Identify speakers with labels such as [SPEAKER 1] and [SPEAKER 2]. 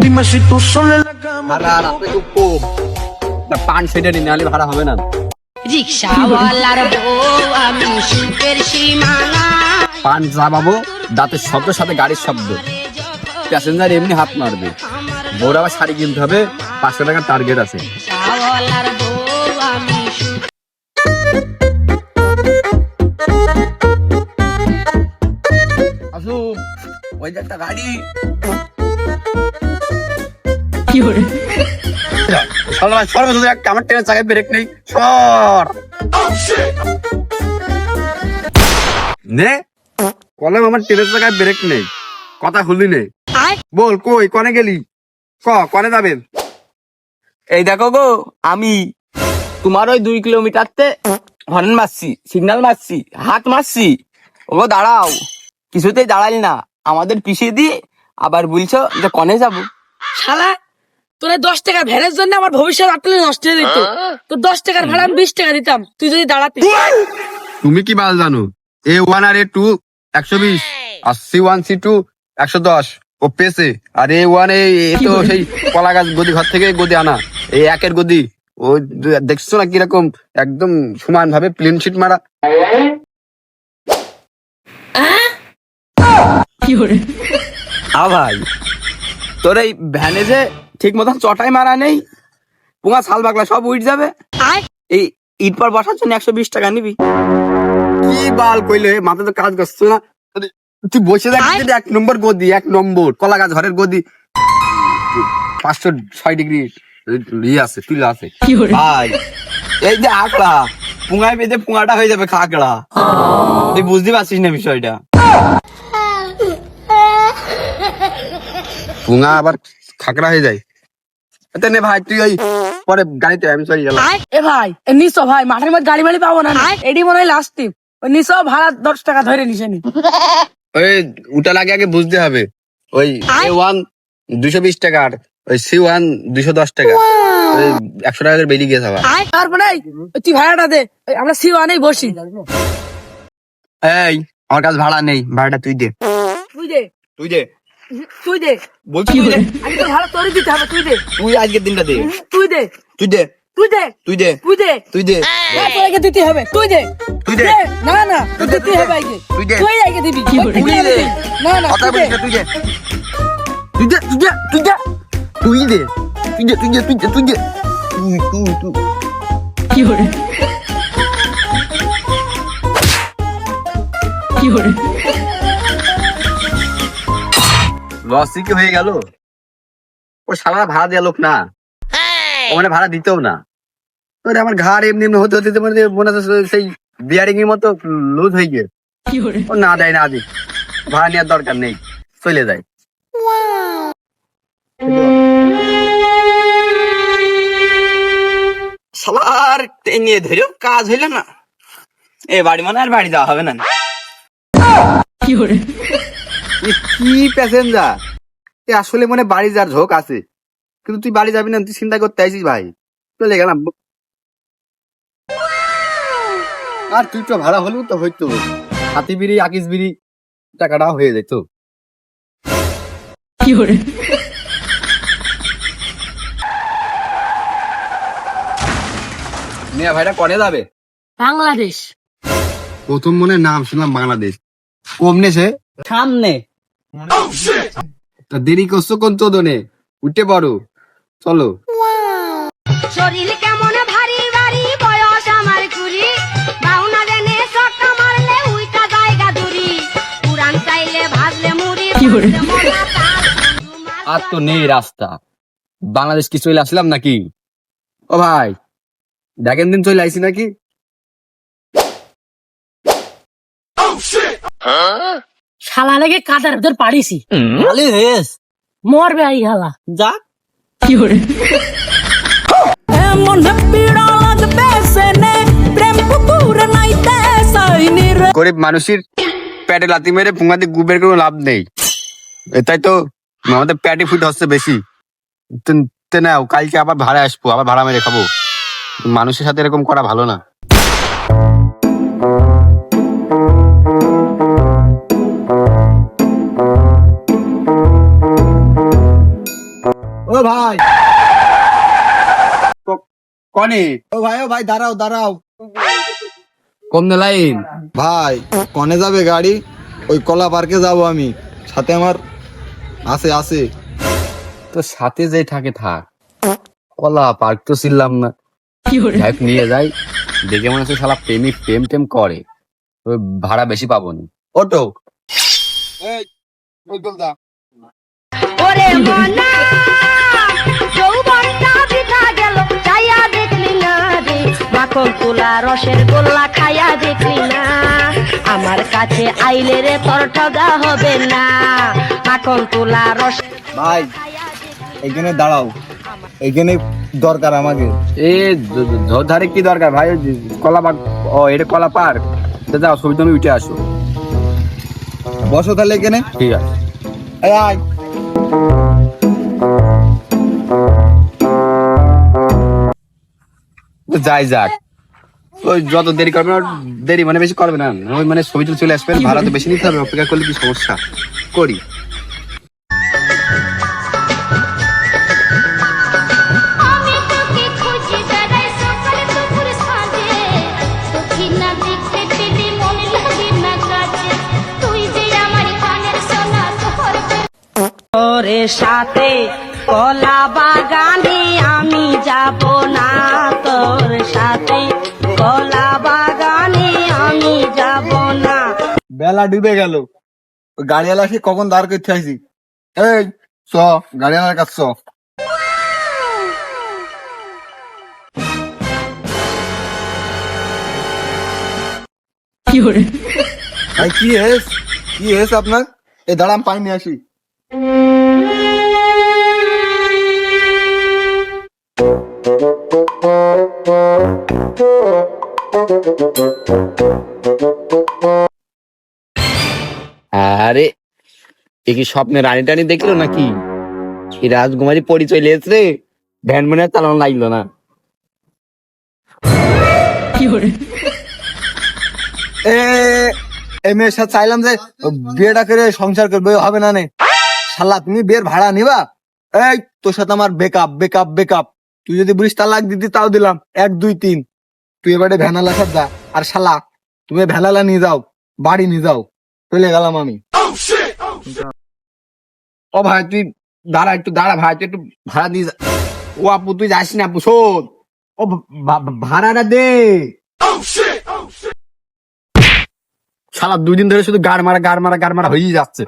[SPEAKER 1] Dime si tú sola en la cama.
[SPEAKER 2] ভাড়া রাখবে খুব কম তা পান সেটা নিয়ে নাহলে ভাড়া হবে না
[SPEAKER 3] রিক্সাওয়ালার বউ আমি সুখের সীমানা।
[SPEAKER 2] পান যা পাবো দাঁতের শব্দের সাথে গাড়ির শব্দ। প্যাসেঞ্জার এমনি হাত মারবে। বউর আবার শাড়ি কিনতে হবে পাঁচশো টাকার টার্গেট আছে। ওই যে একটা গাড়ি। সর সর আমার ট্রেনের চাকায় ব্রেক নেই। সর। নে। কলম আমার ট্রেনের চাকায় ব্রেক নেই। কথা খুললি নেই বল কই কনে গেলি? ক কনে যাবেন
[SPEAKER 4] এই দেখো গো আমি তোমার ওই দুই কিলোমিটারতে হর্ন মারছি সিগন্যাল মারছি হাত মারছি। ওগো দাঁড়াও। কিছুতেই দাঁড়ালি না। আমাদের পিছিয়ে দিয়ে আবার বলছো যে কনে যাব।
[SPEAKER 5] শালা তোর দশ টাকার ভ্যানের জন্য আমার ভবিষ্যৎ আটলে নষ্ট হয়ে যেত। তো দশ টাকার ভাড়া আমি বিশ টাকা দিতাম। তুই যদি দাঁড়াতি।
[SPEAKER 2] তুমি কি বাল জানো? এ ওয়ান আর এ টু একশো বিশ আর সি ওয়ান সি টু একশো দশ। ও পেছে আর এ ওয়ান এ এ তো সেই কলা গাছ গদি ঘর থেকে গদি আনা। এই একের গদি। ও দেখছ না কীরকম? একদম সমান ভাবে প্লেন শিট মারা
[SPEAKER 4] আ ভাই তোর এই ভ্যানে যে ঠিক মতন চটাই মারা নেই। পুঙা ছাল বাগলা সব উঠ যাবে। এই ইট পর বসার জন্য একশো বিশ টাকা নিবি।
[SPEAKER 2] কি বাল কইলে মাথা তো কাজ করছ না। তুই বসে দেখ এক নম্বর গদি এক নম্বর কলা গাছ ঘরের গদি। পাঁচশো ছয় ডিগ্রি ইয়ে আছে তুলে আছে।
[SPEAKER 4] ভাই এই যে আকড়া পুঙায় বেঁধে পুঙাটা হয়ে যাবে খাকড়া তুই বুঝতে পারছিস না বিষয়টা।
[SPEAKER 2] পুঙা আবার খাকড়া হয়ে যায়। নে ভাই তুই ওই পরে গাড়িতে আমি চলে গেলাম।
[SPEAKER 5] এ ভাই ভাই মাঠের মধ্যে গাড়ি পাবো না এডি মনে হয় লাস্ট টিপ ভাড়া দশ টাকা ধরে নি।
[SPEAKER 2] ওই উঠার আগে আগে বুঝতে হবে। ওই এ ওয়ান দুশো বিশ টাকার ওই সি ওয়ান দুশো দশ টাকা। একশো টাকা করে বেরিয়ে গেছে আবার
[SPEAKER 5] তারপরে তুই ভাড়াটা দে আমরা সি ওয়ানেই বসি।
[SPEAKER 4] এই আমার কাছে ভাড়া নেই ভাড়াটা তুই দে।
[SPEAKER 5] তুই দে।
[SPEAKER 4] তুই দে।
[SPEAKER 5] তুই দে
[SPEAKER 4] বলছি তুই দে
[SPEAKER 5] আগে তো ভাড়া তোরই দিতে হবে তুই দে
[SPEAKER 4] তুই আজকের দিনটা দে
[SPEAKER 5] তুই দে
[SPEAKER 4] তুই দে
[SPEAKER 5] তুই দে
[SPEAKER 4] তুই দে
[SPEAKER 5] তুই দে
[SPEAKER 4] তুই দে
[SPEAKER 5] হ্যাঁ, তোর আগে দিতে হবে তুই দে
[SPEAKER 4] তুই দে
[SPEAKER 5] না না তুই দিতে হবে আগে
[SPEAKER 4] তুই দে।
[SPEAKER 5] তুই আগে দিবি
[SPEAKER 4] তুই
[SPEAKER 5] তুই
[SPEAKER 4] দে।
[SPEAKER 5] না না
[SPEAKER 4] কথা। বলিস তুই দে তুই দে তুই দে তুই দে তুই দে তুই দে তুই দে তুই দে তুই দে তুই তুই তুই
[SPEAKER 2] লসই কি হয়ে গেল। ও সারা ভাড়া দেওয়া লোক না। ও মানে ভাড়া দিতেও না। ওরে আমার ঘাড় এমনি এমনি হতে হতে মানে মনে হচ্ছে সেই বিয়ারিং এর মতো লুজ হয়ে গিয়ে। ও না দেয় না আদি ভাড়া নেওয়ার দরকার নেই। চলে যায়।
[SPEAKER 4] সবার নিয়ে ধরেও কাজ হইল না। এ বাড়ি মানে আর বাড়ি যাওয়া হবে না।
[SPEAKER 2] এ কি প্যাসেঞ্জার এ আসলে মনে বাড়ি যার ঝোঁক আছে। কিন্তু তুই বাড়ি যাবি না তুই চিন্তা করতে আইছিস ভাই। চলে গেলাম। আর তুই তো ভাড়া হলেও তো হইতো। হাতি বিড়ি আকিস বিড়ি টাকাটাও হয়ে যেত। মিয়া ভাইটা কনে যাবে?
[SPEAKER 5] বাংলাদেশ।
[SPEAKER 2] প্রথম মনে নাম শুনলাম বাংলাদেশ। কমনে সে?
[SPEAKER 4] সামনে।
[SPEAKER 2] তা দেরি করছ কোন চোদনে? উঠে পড়ো। চলো।
[SPEAKER 3] শরীর কেমন ভারী ভারী বয়স আমার কুড়ি বাউনা মারলে উইটা জায়গা দূরি। পুরান চাইলে ভাজলে মুড়ি
[SPEAKER 2] আর তো নেই রাস্তা। বাংলাদেশ কি চলে আসলাম নাকি? ও ভাই দেখেন দিন চলে আইসি নাকি?
[SPEAKER 5] শালা লেগে কাদার ভিতর পাড়িছি মরবে আই হালা?
[SPEAKER 4] যা
[SPEAKER 5] এমন পীড়া লাগবে সেনে প্রেম পুকুর নাইতে সাইনির
[SPEAKER 2] গরিব মানুষের প্যাটে লাতি মেরে পুঙ্গাতে গুবের কোনো লাভ নেই। এটাই তো আমাদের প্যাটে ফুট হচ্ছে বেশি। নাও কালকে আবার ভাড়া আসব আবার ভাড়া মেরে খাব। মানুষের সাথে এরকম করা ভালো না।
[SPEAKER 6] ও ভাই।
[SPEAKER 2] কনে?
[SPEAKER 6] ও ভাই ও ভাই দাঁড়াও দাঁড়াও।
[SPEAKER 2] কোন লাইন।
[SPEAKER 6] ভাই কনে যাবে গাড়ি? ওই কলা পার্কে যাব আমি। সাথে আমার আছে আছে।
[SPEAKER 2] তো সাথে যে থাকে থাক। কলা পার্ক তো ছিলাম না। যাই নিয়ে যাই। দেখে মনে হচ্ছে শালা প্রেমিক প্রেম টেম করে। তো ভাড়া বেশি পাবো না
[SPEAKER 6] অটো
[SPEAKER 3] ওরে মনা মাখন রসের গোল্লা খাইয়া দেখলি না। আমার কাছে আইলে রে তোর ঠগা হবে না। মাখন তুলা রস
[SPEAKER 6] ভাই এইখানে দাঁড়াও। এইখানে দরকার আমাকে।
[SPEAKER 2] এ ধর কি দরকার ভাই? কলা পার্ক ও এটা কলা পার্ক। তো যাও ছবি তুমি উঠে আসো।
[SPEAKER 6] বসো তাহলে এখানে।
[SPEAKER 2] ঠিক আছে।
[SPEAKER 6] এই আয়।
[SPEAKER 2] যাই যাক। ওই যত দেরি করবে না দেরি মানে বেশি করবে না। ওই মানে ছবি তুলে চলে আসবেন ভাড়া তো বেশি নিতে হবে অপেক্ষা করলে কি সমস্যা? করি।
[SPEAKER 7] তোরে
[SPEAKER 3] সাথে কলা বাগানে আমি যাব না তোর সাথে কলা বাগানে আমি যাব না।
[SPEAKER 6] বেলা ডুবে গেল। গাড়িওয়ালা সে কখন দাঁড় করতে আসি এই চ গাড়িওয়ালার কাছে চ। ভাই কি হেস কি হেস আপনার? এই দাঁড়াম পানি নিয়ে আসি।
[SPEAKER 2] আরে এ কি স্বপ্নে রানী টানি দেখল নাকি? এই রাজকুমারী পরিচয় লেছে ভ্যান মনে হয় চালানো লাগল না।
[SPEAKER 6] এ মেয়ের সাথে চাইলাম যে বিয়েটা করে সংসার করবে হবে না নে। শালা তুমি বিয়ের ভাড়া নিবা? এই তোর সাথে আমার বেকআপ বেকআপ বেকআপ তুই যদি বলিস তালাক দিতি তাও দিলাম। এক দুই তিন। তুই এবারে ভ্যানালা যা আর শালা, তুমি ভ্যানালা নিয়ে যাও, বাড়ি নিয়ে যাও, চলে গেলাম আমি।
[SPEAKER 2] ও ভাই, তুই দাঁড়া একটু, দাঁড়া ভাই, তুই একটু ভাড়া দিয়ে। ও আপু, তুই যাস না আপু, শোন। ও ভাড়াটা দে। শালা দুদিন ধরে শুধু গাড় মারা গাড় মারা গাড় মারা হয়েই যাচ্ছে।